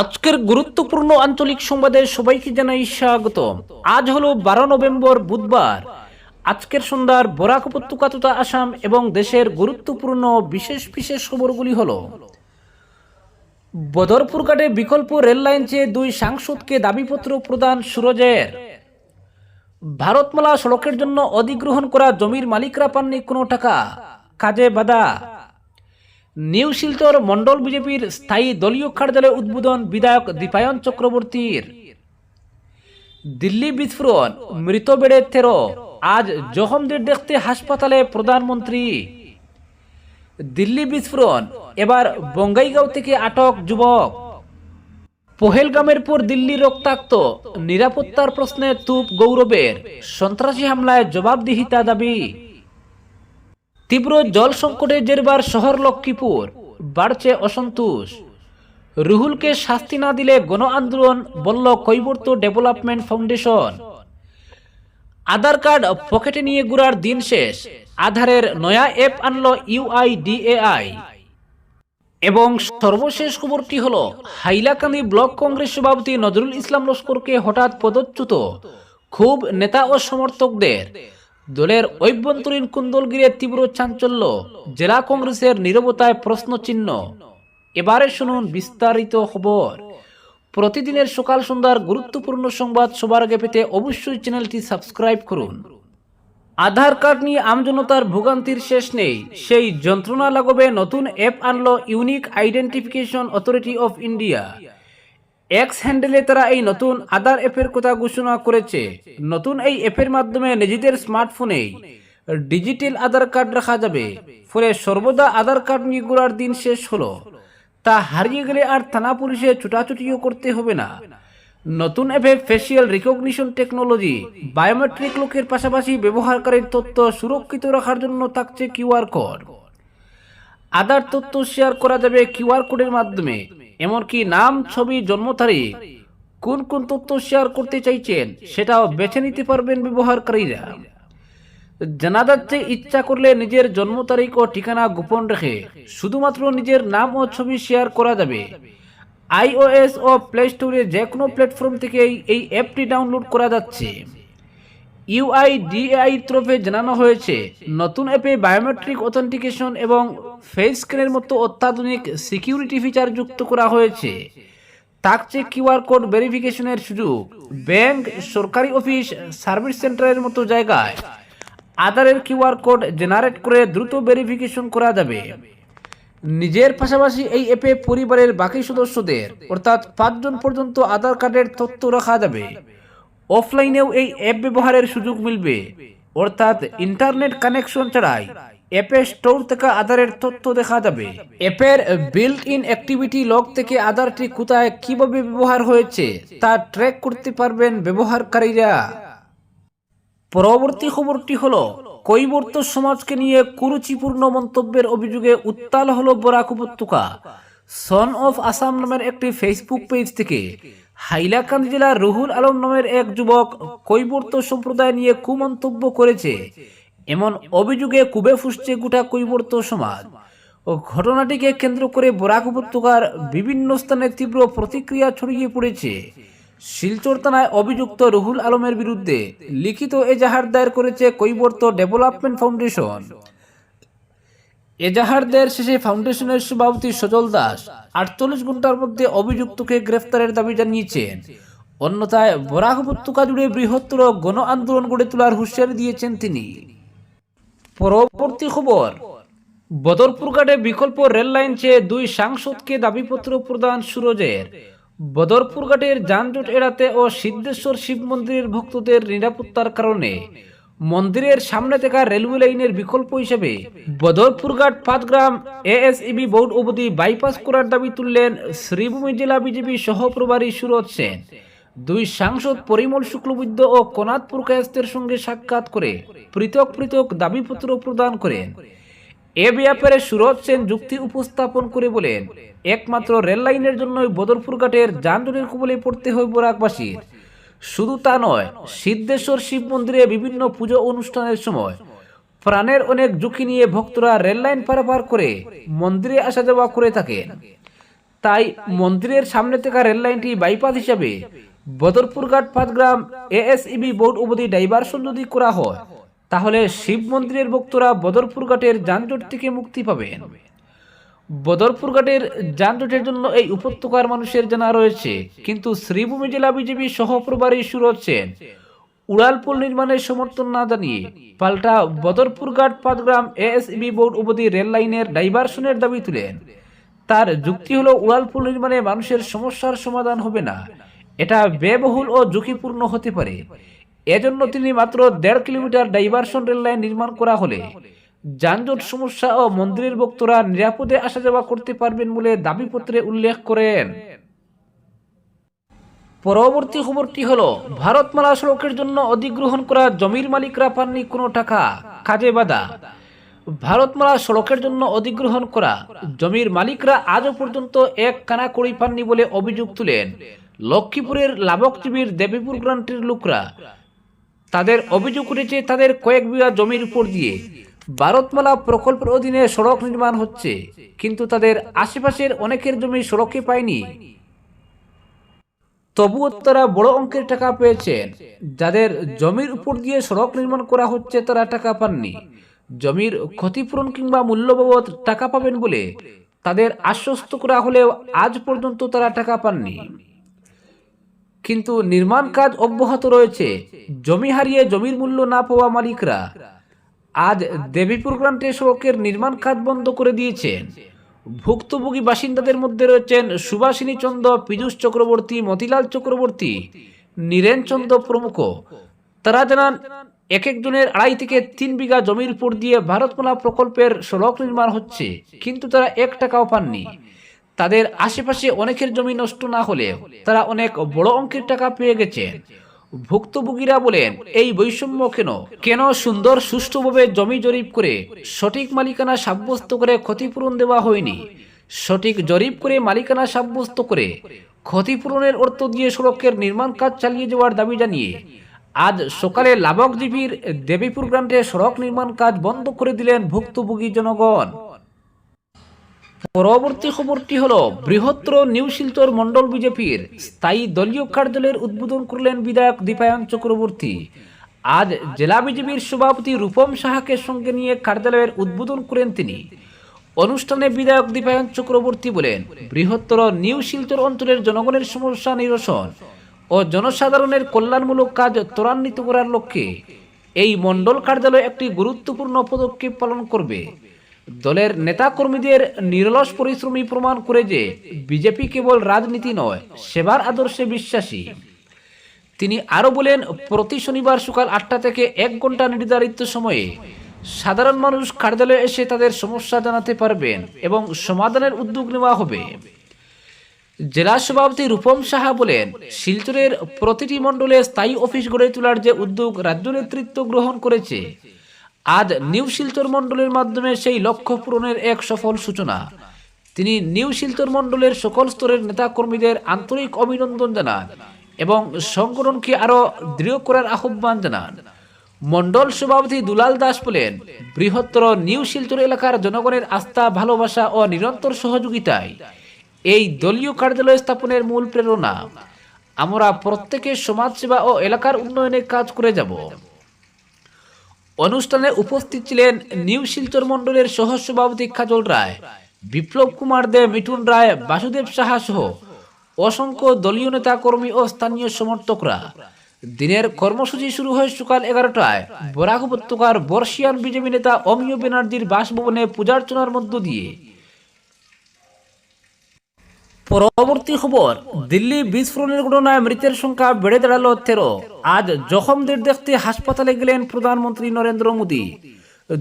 আজকের গুরুত্বপূর্ণ আঞ্চলিক সংবাদে সবাইকে জানাই স্বাগত আজ হলো বারো নভেম্বর বুধবার। আজকের সন্ধ্যার বরাক উপত্যকা তথা আসাম এবং দেশের গুরুত্বপূর্ণ বিশেষ বিশেষ খবরগুলি হলো বদরপুর ঘাটে বিকল্প রেল লাইন চেয়ে দুই সাংসদকে দাবিপত্র প্রদান সুরজের। ভারতমালা সড়কের জন্য অধিগ্রহণ করা জমির মালিকরা পাননি কোনো টাকা, কাজে বাধা। নিউ শিলচর মন্ডল বিজেপির স্থায়ী দলীয় কার্যালয় উদ্বোধন বিধায়ক দীপায়ন চক্রবর্তীর। দিল্লি বিস্ফোরণ, মৃত বেড়ে তেরো, আজ জখমদের দেখতে হাসপাতালে প্রধানমন্ত্রী। দিল্লি বিস্ফোরণ, এবার বঙ্গাইগাঁও থেকে আটক যুবক। পহেলগামের পর দিল্লি রক্তাক্ত, নিরাপত্তার প্রশ্নে তুপ গৌরবের, সন্ত্রাসী হামলায় জবাবদিহিতা দাবি। তীব্র জল সংকটে জেরবার শহর লক্ষ্মীপুর, বাড়ছে অসন্তোষ। রুহুলকে শাস্তি না দিলে গণ আন্দোলন বলল Kaibarta development foundation. Aadhaar card পকেটে নিয়ে ঘুরার দিন শেষ, আধারের নয়া অ্যাপ আনলো ইউআইডিএআই এবং সর্বশেষ খবরটি হল, হাইলাকান্দি ব্লক কংগ্রেস সভাপতি নজরুল ইসলাম লস্করকে হঠাৎ পদচ্যুত, খুব নেতা ও সমর্থকদের। দলের ঐভ্যন্তরীণ কুন্দলগিরে তীব্র চাঞ্চল্য, জেলা কংগ্রেসের নিরবতায় প্রশ্নচিহ্ন। এবারে শুনুন বিস্তারিত খবর। প্রতিদিনের সকাল সন্ধ্যার গুরুত্বপূর্ণ সংবাদ সবার আগে পেতে অবশ্যই চ্যানেলটি সাবস্ক্রাইব করুন। আধার কার্ড নিয়ে আমজনতার ভোগান্তির শেষ নেই। সেই যন্ত্রণা লাগবে নতুন অ্যাপ আনলো unique identification authority of India. X হ্যান্ডেলে তারা এই নতুন আধার অ্যাপের কথা ঘোষণা করেছে। নতুন এই অ্যাপের মাধ্যমে নিজেদের স্মার্টফোনে ডিজিটাল আধার কার্ড রাখা যাবে। ফলে সর্বদা আধার কার্ড নিয়ে ঘোরার দিন শেষ হলো। তা হারিয়ে গেলে আর থানা পুলিশে ছুটাছুটিও করতে হবে না। নতুন অ্যাপে ফেসিয়াল রিকগনিশন টেকনোলজি বায়োমেট্রিক লোকের পাশাপাশি ব্যবহারকারীর তথ্য সুরক্ষিত রাখার জন্য থাকছে কিউআর কোড আধার তথ্য শেয়ার করা যাবে কিউআর কোডের মাধ্যমে। এমনকি নাম, ছবি, জন্ম তারিখ কোন কোন তথ্য শেয়ার করতে চাইছেন সেটাও বেছে নিতে পারবেন ব্যবহারকারীরা। জানা যাচ্ছে, ইচ্ছা করলে নিজের জন্ম তারিখ ও ঠিকানা গোপন রেখে শুধুমাত্র নিজের নাম ও ছবি শেয়ার করা যাবে। আইওএস ও প্লে স্টোরে যে কোনো প্ল্যাটফর্ম থেকে এই- এই অ্যাপটি ডাউনলোড করা যাচ্ছে। ইউআইডিএআই তরফে জানানো হয়েছে, নতুন অ্যাপে বায়োমেট্রিক অথেন্টিকেশন এবং ফেস স্ক্যানের মতো অত্যাধুনিক সিকিউরিটি ফিচার যুক্ত করা হয়েছে। থাকছে কিউআর কোড ভেরিফিকেশনের সুযোগ ব্যাংক, সরকারি অফিস, সার্ভিস সেন্টারের মতো জায়গায়। আধারের কিউআর কোড জেনারেট করে দ্রুত ভেরিফিকেশন করা যাবে। নিজের পাশাপাশি এই অ্যাপে পরিবারের বাকি সদস্যদের, অর্থাৎ পাঁচজন পর্যন্ত আধার কার্ডের তথ্য রাখা যাবে। অফলাইনেও এই অ্যাপ ব্যবহারের সুযোগ মিলবে। অর্থাৎ ইন্টারনেট কানেকশন ছাড়াই অ্যাপে স্টোর থেকে আধারের তথ্য দেখা যাবে। অ্যাপের বিল্ট ইন অ্যাক্টিভিটি লগ থেকে আধারটি কোথায় কীভাবে ব্যবহার হয়েছে তা ট্র্যাক করতে পারবেন ব্যবহারকারীরা। পরবর্তী খবরটি হলো, কৈবর্ত সমাজকে নিয়ে কুরুচিপূর্ণ মন্তব্যের অভিযোগে উত্তাল হলো বরাক উপত্যকা। সন অফ আসাম নামের একটি ফেসবুক পেজ থেকে হাইলাকান্দি জেলার রুহুল আলম নামের এক যুবক কৈবর্ত সম্প্রদায় নিয়ে কুমন্তব্য করেছে। এমন অভিযোগে কুবে ফুসছে গোটা কৈবর্ত সমাজ। ও ঘটনাটিকে কেন্দ্র করে বরাক উপত্যকার বিভিন্ন স্থানে তীব্র প্রতিক্রিয়া ছড়িয়ে পড়েছে। শিলচর থানায় অভিযুক্ত রুহুল আলমের বিরুদ্ধে লিখিত এজাহার দায়ের করেছে কৈবর্ত ডেভেলপমেন্ট ফাউন্ডেশন। এজাহার দায়ের শেষে ফাউন্ডেশনের সভাপতি সজল দাস আটচল্লিশ ঘণ্টার মধ্যে অভিযুক্তকে গ্রেফতারের দাবি জানিয়েছেন। অন্যথায় বরাক উপত্যকা জুড়ে বৃহত্তর গণ আন্দোলন গড়ে তোলার হুঁশিয়ারি দিয়েছেন তিনি। পরবর্তী খবর, বদরপুর ঘাটে বিকল্প রেল লাইন চেয়ে দুই সাংসদকে দাবিপত্র প্রদান সুরজের। বদরপুর ঘাটের যানজট এড়াতে ও সিদ্ধেশ্বর শিব মন্দিরের ভক্তদের নিরাপত্তার কারণে মন্দিরের সামনে থাকা রেলওয়ে লাইনের বিকল্প হিসেবে বদরপুরঘাট, পাঁচগ্রাম, এএসইবি বোর্ড অবধি বাইপাস করার দাবি তুললেন শ্রীভূমি জেলা বিজেপি সহপ্রভারী সুরজ সেন। দুই সাংসদ পরিমল শুক্লবৈদ্য ও কনাথপুর কায়স্তের সঙ্গে সাক্ষাৎ করে পৃথক পৃথক দাবিপত্র প্রদান করেন। এ ব্যাপারে সুরজ সেন যুক্তি উপস্থাপন করে বলেন, একমাত্র রেল লাইনের জন্যই বদরপুর ঘাটের যানজটের কবলে পড়তে হয় বরাকবাসীর। শুধু তা নয়, সিদ্ধেশ্বর শিব মন্দিরে বিভিন্ন পুজো অনুষ্ঠানের সময় প্রাণের অনেক ঝুঁকি নিয়ে ভক্তরা রেল লাইন পারাপার করে মন্দিরে আসা যাওয়া করে থাকেন। তাই মন্দিরের সামনে থাকা রেল লাইনটি বাইপাস হিসাবে বদরপুরঘাট পাঁচগ্রাম এএসইবি বোর্ড অবধি ডাইভারশন যদি করা হয়। তাহলে শিব মন্দিরের ভক্তরা বদরপুরঘাটের যানজট থেকে মুক্তি পাবেন। বদরপুরঘাটের যানজটের জন্য এই উপত্যকার মানুষের জানা রয়েছে, কিন্তু শ্রীভূমি জেলা বিজেপি সহপ্রবারী সুরজ সেন উড়ালপুল নির্মাণের সমর্থন না জানিয়ে পাল্টা বদরপুরঘাট পাঁচগ্রাম এএসইবি বোর্ড অবধি রেল লাইনের ডাইভারশনের দাবি তুলেন। তার যুক্তি হলো উড়ালপুল নির্মাণে মানুষের সমস্যার সমাধান হবে না। এটা ব্যয়বহুল ও ঝুঁকিপূর্ণ হতে পারে। এজন্য তিনি মাত্র দেড় কিলোমিটার ডাইভারশন রেল লাইন নির্মাণ করা হলে যানজট সমস্যা ও মন্দিরের ভক্তরা নিরাপদে আসা যাওয়া করতে পারবেন বলে দাবিপত্রে উল্লেখ করেন। পরবর্তী খবরটি হলো, ভারতমালা সড়কের জন্য অধিগ্রহণ করা জমির মালিকরা পাননি কোনো টাকা, কাজে বাধা। ভারতমালা সড়কের জন্য অধিগ্রহণ করা জমির মালিকরা আজও পর্যন্ত এক কানা কড়ি পাননি বলে অভিযোগ তুলেন। লক্ষ্মীপুরের লাবকজীবীর দেবীপুর গ্রান্টের লোকরা। তাদের অভিযোগ উঠেছে, তাদের কয়েক বিঘা জমির উপর দিয়ে। ভারতমালা প্রকল্পের অধীনে সড়ক নির্মাণ হচ্ছে, কিন্তু তাদের আশেপাশের অনেকের জমি সড়কে পায়নি। তবুও তারা বড় অঙ্কের টাকা পেয়েছেন। যাদের জমির উপর দিয়ে সড়ক নির্মাণ করা হচ্ছে, তারা টাকা পাননি। জমির ক্ষতিপূরণ কিংবা মূল্য টাকা পাবেন বলে তাদের আশ্বস্ত করা হলেও আজ পর্যন্ত তারা টাকা পাননি। কিন্তু নির্মাণ কাজ অব্যাহত রয়েছে। জমি হারিয়ে জমির মূল্য না পাওয়া মালিকরা আজ দেবীপুর গ্রান্টে সড়কের নির্মাণ কাজ বন্ধ করে দিয়েছেন। ভুক্তভোগী বাসিন্দাদের মধ্যে রয়েছেন সুভাষিনী চন্দ্র, পীযুষ চক্রবর্তী, মতিলাল চক্রবর্তী, নীরেন চন্দ্র প্রমুখ। তারা জানান, এক একজনের আড়াই থেকে তিন বিঘা জমির উপর দিয়ে ভারতমালা প্রকল্পের সড়ক নির্মাণ হচ্ছে, কিন্তু তারা এক টাকাও পাননি। তাদের আশেপাশে অনেকের জমি নষ্ট না হলেও তারা অনেক বড় অঙ্কের টাকা পেয়ে গেছেন। ভুক্তভোগীরা বলেন, এই বৈষম্য কেন? কেন সুন্দর সুষ্ঠুভাবে জমি জরিপ করে সঠিক মালিকানা সাব্যস্ত করে ক্ষতিপূরণ দেওয়া হয়নি? সঠিক জরিপ করে মালিকানা সাব্যস্ত করে ক্ষতিপূরণের অর্থ দিয়ে সড়কের নির্মাণ কাজ চালিয়ে যাওয়ার দাবি জানিয়ে, আজ সকালে লাবকজীবীর দেবীপুর গ্রান্টে সড়ক নির্মাণ কাজ বন্ধ করে দিলেন ভুক্তভোগী জনগণ। পরবর্তী খবরটি হলো, বৃহত্তর নিউ শিলচর মন্ডল বিজেপির স্থায়ী দলীয় কার্যালয়ের উদ্বোধন করলেন বিধায়ক দীপায়ন চক্রবর্তী। আজ জেলা বিজেপির সভাপতি রূপম সাহাকে সঙ্গে নিয়ে কার্যালয়ের উদ্বোধন করেন তিনি। অনুষ্ঠানে বিধায়ক দীপায়ন চক্রবর্তী বলেন, বৃহত্তর নিউ শিলচর অঞ্চলের জনগণের সমস্যা নিরসন ও জনসাধারণের কল্যাণমূলক কাজ ত্বরান্বিত করার লক্ষ্যে এই মন্ডল কার্যালয় একটি গুরুত্বপূর্ণ পদক্ষেপ পালন করবে। দলের নেতাকর্মীদের নিরলস পরিশ্রমী প্রমাণ করে যে বিজেপি কেবল রাজনীতি নয়, সেবার আদর্শে বিশ্বাসী। তিনি আরও বলেন, প্রতি শনিবার সকাল আটটা থেকে এক ঘণ্টা নির্ধারিত সময়ে সাধারণ মানুষ কার্যালয়ে এসে তাদের সমস্যা জানাতে পারবেন এবং সমাধানের উদ্যোগ নেওয়া হবে। জেলা সভাপতি রূপম সাহা বলেন, শিলচরের প্রতিটি মণ্ডলে স্থায়ী অফিস গড়ে তোলার যে উদ্যোগ রাজ্য নেতৃত্ব গ্রহণ করেছে আজ নিউ শিলচর মণ্ডলের মাধ্যমে সেই লক্ষ্য পূরণের এক সফল সূচনা। তিনি নিউ শিলচর মণ্ডলের সকল স্তরের নেতাকর্মীদের আন্তরিক অভিনন্দন জানান এবং সংগঠনকে আরও দৃঢ় করার আহ্বান জানান। মণ্ডল সভাপতি দুলাল দাস বলেন, বৃহত্তর নিউ শিলচর এলাকার জনগণের আস্থা, ভালোবাসা ও নিরন্তর সহযোগিতায় এই দলীয় কার্যালয় স্থাপনের মূল প্রেরণা। আমরা প্রত্যেকের সমাজসেবা ও এলাকার উন্নয়নে কাজ করে যাব। অনুষ্ঠানে উপস্থিত ছিলেন নিউ শিলচর মন্ডলের সহ সভাপতি খাজল রায়, বিপ্লব কুমার দে, মিঠুন রায়, বাসুদেব সাহা সহ অসংখ্য দলীয় নেতা কর্মী ও স্থানীয় সমর্থকরা। দিনের কর্মসূচি শুরু হয় সকাল এগারোটায়। বরাক উপত্যকার বর্ষিয়ান বিজেপি নেতা অমিয় ব্যানার্জির বাসভবনে পূজার্চনার মধ্য দিয়ে। পরবর্তী খবর, দিল্লি বিস্ফোরণের ঘটনায় মৃতের সংখ্যা বেড়ে দাঁড়াল তেরো। আজ জখমদের দেখতে হাসপাতালে গেলেন প্রধানমন্ত্রী নরেন্দ্র মোদী।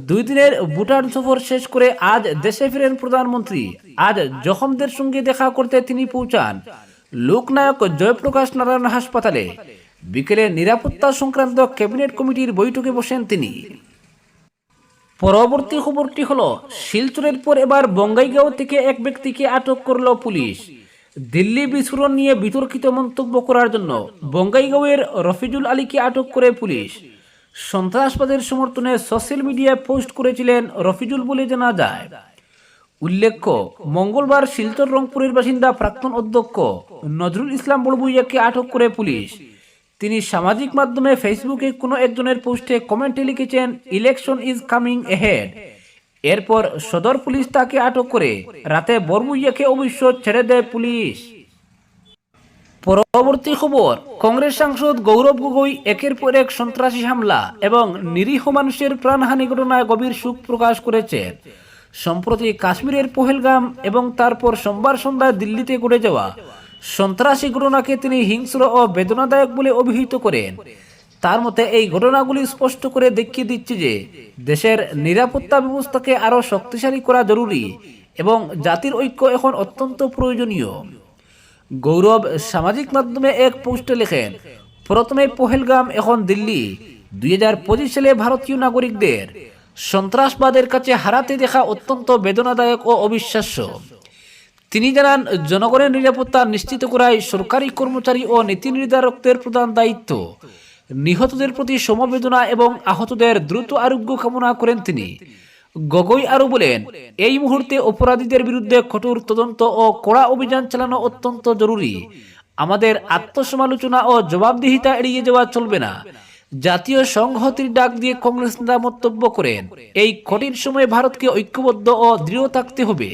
দুই দিনের ভুটান সফর শেষ করে আজ দেশে ফিরেন প্রধানমন্ত্রী। আজ জখমদের সঙ্গে দেখা করতে তিনি পৌঁছান লোকনায়ক জয়প্রকাশ নারায়ণ হাসপাতালে। বিকেলে নিরাপত্তা সংক্রান্ত ক্যাবিনেট কমিটির বৈঠকে বসেন তিনি। পরবর্তী খবরটি হলো, শিলচরের পর এবার বঙ্গাইগাঁও থেকে এক ব্যক্তিকে আটক করল পুলিশ। দিল্লি বিস্ফোরণ নিয়ে বিতর্কিত মন্তব্য করার জন্য বঙ্গাইগাঁওয়ের রফিজুল আলীকে আটক করে পুলিশ। সন্ত্রাসবাদের সমর্থনে সোশ্যাল মিডিয়ায় পোস্ট করেছিলেন রফিজুল বলে জানা যায়। উল্লেখ্য, মঙ্গলবার শিলচর রংপুরের বাসিন্দা প্রাক্তন অধ্যক্ষ নজরুল ইসলাম বড়বুইয়াকে আটক করে পুলিশ। তিনি সামাজিক মাধ্যমে ফেসবুকে কোনো একজনের পোস্টে কমেন্টে লিখেছেন, ইলেকশন ইজ কামিং এহেড। এরপর সদর পুলিশ তাকে আটক করে, রাতে বড়বুইয়াকে অবশ্য ছেড়ে দেয় পুলিশ। পরবর্তী খবর, কংগ্রেস সাংসদ গৌরব গগৈ একের পর এক সন্ত্রাসী হামলা এবং নিরীহ মানুষের প্রাণহানি ঘটনায় গভীর শোক প্রকাশ করেছেন সম্প্রতি কাশ্মীরের পহেলগাম এবং তারপর সোমবার সন্ধ্যায় দিল্লিতে ঘটে যাওয়া সন্ত্রাসী ঘটনাকে তিনি হিংস্র ও বেদনাদায়ক বলে অভিহিত করেন। তার মতে, এই ঘটনাগুলি স্পষ্ট করে দেখিয়ে দিচ্ছে যে, দেশের নিরাপত্তা ব্যবস্থাকে আরও শক্তিশালী করা জরুরি এবং জাতির ঐক্য এখন অত্যন্ত প্রয়োজনীয়। গৌরব সামাজিক মাধ্যমে এক পোস্টে লেখেন, প্রথমে পহেলগাম, এখন দিল্লি। দুই হাজার পঁচিশ সালে ভারতীয় নাগরিকদের সন্ত্রাসবাদের কাছে হারাতে দেখা অত্যন্ত বেদনাদায়ক ও অবিশ্বাস্য। তিনি জানান, জনগণের নিরাপত্তা নিশ্চিত করাই সরকারি কর্মচারী ও নীতি নির্ধারকদের প্রধান দায়িত্ব। নিহতদের প্রতি সমবেদনা এবং আহতদের দ্রুত আরোগ্য কামনা করেন তিনি। গগৈ আরও বলেন, এই মুহূর্তে অপরাধীদের বিরুদ্ধে কঠোর তদন্ত ও কড়া অভিযান চালানো অত্যন্ত জরুরি। আমাদের আত্মসমালোচনা ও জবাবদিহিতা এড়িয়ে যাওয়া চলবে না। জাতীয় সংহতির ডাক দিয়ে কংগ্রেস নেতা মন্তব্য করেন, এই কঠিন সময়ে ভারতকে ঐক্যবদ্ধ ও দৃঢ় থাকতে হবে।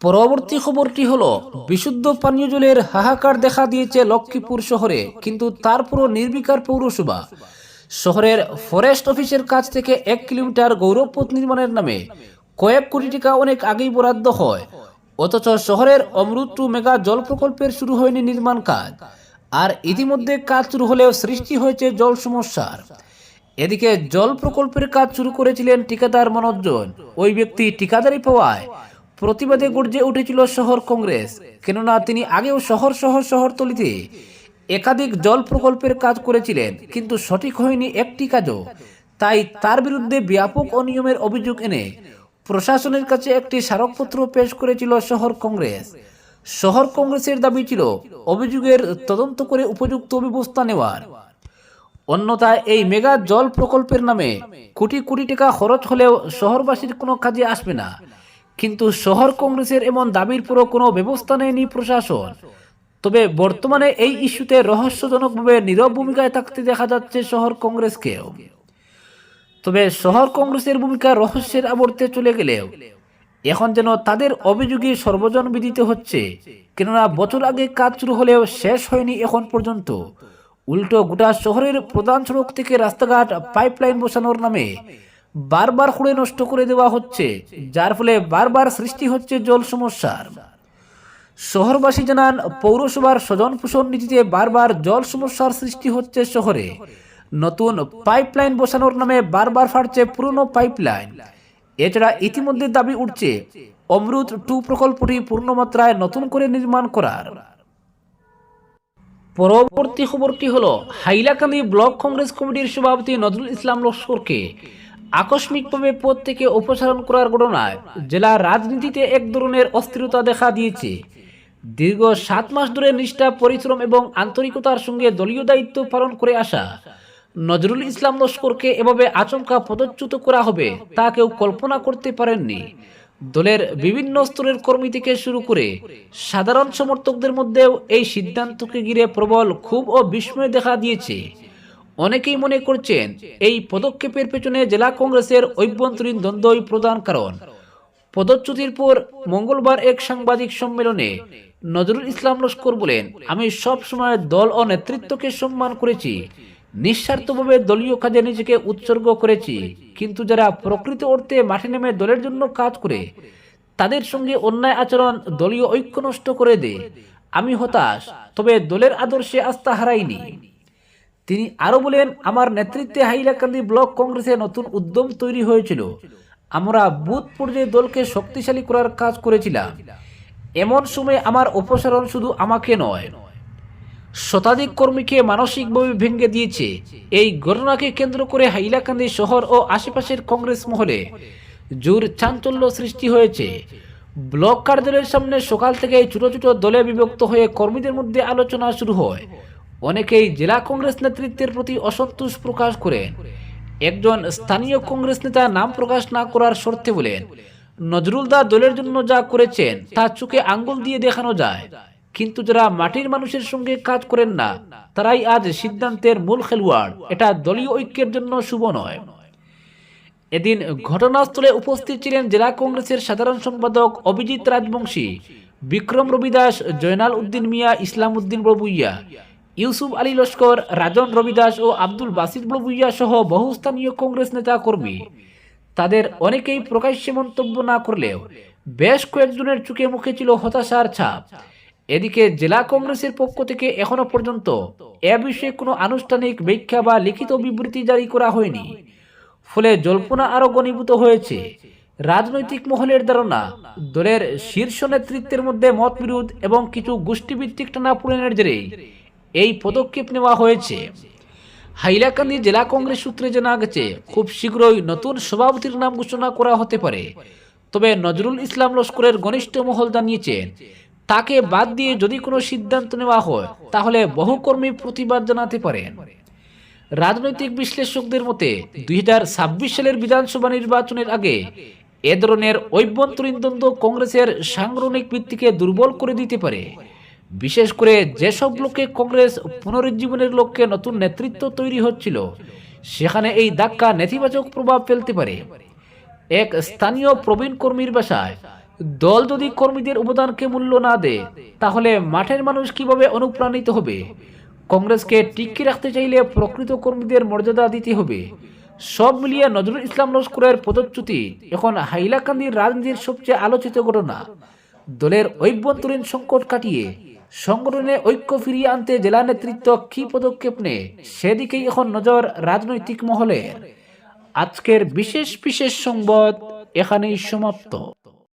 পরবর্তী খবরটি হলো, বিশুদ্ধ পানীয় জলের হাহাকার দেখা দিয়েছে লক্ষ্মীপুর শহরে, কিন্তু তারপরও নির্বিকার পৌরসভা। শহরের ফরেস্ট অফিসের কাছ থেকে এক কিলোমিটার গৌরবপথ নির্মাণের নামে কয়েক কোটি টাকা অনেক আগেই বরাদ্দ হয়। অথচ শহরের অমৃত টু মেগা জল প্রকল্পের শুরু হয়নি নির্মাণ কাজ, আর ইতিমধ্যে কাজ শুরু হলেও সৃষ্টি হয়েছে জল সমস্যার। এদিকে জল প্রকল্পের কাজ শুরু করেছিলেন ঠিকাদার মনোজ্জন ওই ব্যক্তি ঠিকাদারি পাওয়ায় প্রতিবাদে গর্জে উঠেছিল শহর কংগ্রেস। কেননা তিনি আগেও শহর শহর শহরতলিতে একাধিক জল প্রকল্পের কাজ করেছিলেন, কিন্তু সঠিক হয়নি একটি কাজও। তাই তার বিরুদ্ধে ব্যাপক অনিয়মের অভিযোগ এনে প্রশাসনের কাছে একটি স্মারকপত্র পেশ করেছিল শহর কংগ্রেস। শহর কংগ্রেসের দাবি ছিল, অভিযোগের তদন্ত করে উপযুক্ত ব্যবস্থা নেওয়ার। অন্যথায় এই মেগা জল প্রকল্পের নামে কোটি কোটি টাকা খরচ হলেও শহরবাসীর কোনো কাজে আসবে না। কিন্তু শহর কংগ্রেসের এমন দাবির পরও কোনো ব্যবস্থা নেয়নি প্রশাসন। তবে বর্তমানে এই ইস্যুতে রহস্যজনকভাবে নীরব ভূমিকায় থাকতে দেখা যাচ্ছে শহর কংগ্রেসকেও। তবে শহর কংগ্রেসের ভূমিকা রহস্যের আবর্তে চলে গেলেও, এখন যেন তাদের অভিযোগে সর্বজন বিদিত হচ্ছে। কেননা বছর আগে কাজ শুরু হলেও শেষ হয়নি এখন পর্যন্ত। উল্টো গোটা শহরের প্রধান সড়ক থেকে রাস্তাঘাট, পাইপলাইন বসানোর নামে বারবার খুঁড়ে নষ্ট করে দেওয়া হচ্ছে, যার ফলে বারবার সৃষ্টি হচ্ছে জল সমস্যার। শহরবাসী জানান, পৌরসভার স্বজন পোষণ নীতিতে বারবার জল সমস্যার সৃষ্টি হচ্ছে শহরে। নতুন পাইপলাইন বসানোর নামে বারবার ফাটছে পুরনো পাইপলাইন। এছাড়া ইতিমধ্যে দাবি উঠছে অমৃত টু প্রকল্পটি পূর্ণমাত্রায় নতুন করে নির্মাণ করার। পরবর্তী খবরটি হলো, হাইলাকান্দি ব্লক কংগ্রেস কমিটির সভাপতি নজরুল ইসলাম লস্করকে আকস্মিকভাবে পদ থেকে অপসারণ করার ঘটনায় জেলার রাজনীতিতে এক ধরনের অস্থিরতা দেখা দিয়েছে। দীর্ঘ সাত মাস ধরে নিষ্ঠা, পরিশ্রম এবং আন্তরিকতার সঙ্গে দলীয় দায়িত্ব পালন করে আসা নজরুল ইসলাম লস্করকে এভাবে আচমকা পদচ্যুত করা হবে তা কেউ কল্পনা করতে পারেননি। দলের বিভিন্ন স্তরের কর্মী থেকে শুরু করে সাধারণ সমর্থকদের মধ্যেও এই সিদ্ধান্তকে ঘিরে প্রবল ক্ষোভ ও বিস্ময় দেখা দিয়েছে। অনেকেই মনে করছেন এই পদক্ষেপের পেছনে জেলা কংগ্রেসের অভ্যন্তরীণ দ্বন্দ্বই প্রধান কারণ। পদচ্যুতির পর মঙ্গলবার এক সাংবাদিক সম্মেলনে নজরুল ইসলাম লস্কর বলেন, আমি সব সময় দল ও নেতৃত্বকে সম্মান করেছি, নিঃস্বার্থভাবে দলীয় কাজে নিজেকে উৎসর্গ করেছি। কিন্তু যারা প্রকৃত অর্থে মাঠে নেমে দলের জন্য কাজ করে, তাদের সঙ্গে অন্যায় আচরণ দলীয় ঐক্য নষ্ট করে দেয়। আমি হতাশ, তবে দলের আদর্শে আস্থা হারাইনি। তিনি আরও বলেন, আমার নেতৃত্বে হাইলাকান্দি ব্লক কংগ্রেসে নতুন উদ্যম তৈরি হয়েছিল। আমরা বুথ পর্যায়ে দলকে শক্তিশালী করার কাজ করেছিলাম। এমন সময় আমার অপসারণ শুধু আমাকে নয়, শতাধিক কর্মীকে মানসিকভাবে ভেঙে দিয়েছে। এই ঘটনাকে কেন্দ্র করে হাইলাকান্দি শহর ও আশেপাশের কংগ্রেস মহলে জোর চাঞ্চল্য সৃষ্টি হয়েছে। ব্লক কার্যালয়ের সামনে সকাল থেকে ছোট ছোট দলে বিভক্ত হয়ে কর্মীদের মধ্যে আলোচনা শুরু হয়। অনেকেই জেলা কংগ্রেস নেতৃত্বের প্রতি অসন্তোষ প্রকাশ করেন। একজন স্থানীয় কংগ্রেস নেতা নাম প্রকাশ না করার শর্তে বলেন নজরুলদা দলের জন্য যা করেছেন, তা চোখে আঙ্গুল দিয়ে দেখানো যায়। কিন্তু যারা মাটির মানুষের সঙ্গে কাজ করেন না, তারাই আজ সিদ্ধান্তের মূল খেলোয়াড়। এটা দলীয় ঐক্যের জন্য শুভ নয়। এদিন ঘটনাস্থলে উপস্থিত ছিলেন জেলা কংগ্রেসের সাধারণ সম্পাদক অভিজিৎ রাজবংশী, বিক্রম রবিদাস, জয়নাল উদ্দিন মিয়া, ইসলাম উদ্দিন প্রভুইয়া। ইউসুফ আলী লস্কর, রাজন রবিদাস ও আব্দুল বাসিদ প্রভুইয়া সহ বহু স্থানীয় কংগ্রেস নেতা কর্মী। তাদের অনেকেই প্রকাশ্যে মন্তব্য না করলেও বেশ কয়েকজনের চোখে মুখে ছিল হতাশার ছাপ। এদিকে জেলা কংগ্রেসের পক্ষ থেকে এখনও পর্যন্ত এ বিষয়ে কোনো আনুষ্ঠানিক ব্যাখ্যা বা লিখিত বিবৃতি জারি করা হয়নি। ফলে জল্পনা আরও গণীভূত হয়েছে। রাজনৈতিক মহলের ধারণা, দলের শীর্ষ নেতৃত্বের মধ্যে মতবিরোধ এবং কিছু গোষ্ঠীভিত্তিক টানাপোড়েনের জেরেই এই পদক্ষেপ নেওয়া হয়েছে। হাইলাকান্দি জেলা কংগ্রেস সূত্রে জানা গেছে, খুব শীঘ্রই নতুন সভাপতির নাম ঘোষণা করা হতে পারে। তবে নজরুল ইসলাম লস্করের ঘনিষ্ঠ মহল জানিয়েছেন তাকে বাদ দিয়ে যদি কোনো সিদ্ধান্ত নেওয়া হয়, তাহলে বহু কর্মী প্রতিবাদ জানাতে পারেন। রাজনৈতিক বিশ্লেষকদের মতে, দুই হাজার ছাব্বিশ সালের বিধানসভা নির্বাচনের আগে এ ধরনের ঐভ্যন্তরীণ দ্বন্দ্ব কংগ্রেসের সাংগঠনিক ভিত্তিকে দুর্বল করে দিতে পারে। বিশেষ করে যেসব লোকে কংগ্রেস পুনরুজ্জীবনের লক্ষ্যে নতুন নেতৃত্ব তৈরি হচ্ছিল, সেখানে এই ধাক্কা নেতিবাচক প্রভাব ফেলতে পারে। এক স্থানীয় প্রবীণ কর্মীর বাসায়, দল যদি কর্মীদের অবদানকে মূল্য না দেয়, তাহলে মাঠের মানুষ কীভাবে অনুপ্রাণিত হবে? কংগ্রেসকে টিকিয়ে রাখতে চাইলে প্রকৃত কর্মীদের মর্যাদা দিতে হবে। সব মিলিয়ে নজরুল ইসলাম লস্করের পদচ্যুতি এখন হাইলাকান্দির রাজনীতির সবচেয়ে আলোচিত ঘটনা। দলের অভ্যন্তরীণ সংকট কাটিয়ে সংগঠনে ঐক্য ফিরিয়ে আনতে জেলা নেতৃত্ব কি পদক্ষেপ নেয়, সেদিকেই এখন নজর রাজনৈতিক মহলের। আজকের বিশেষ বিশেষ সংবাদ এখানেই সমাপ্ত।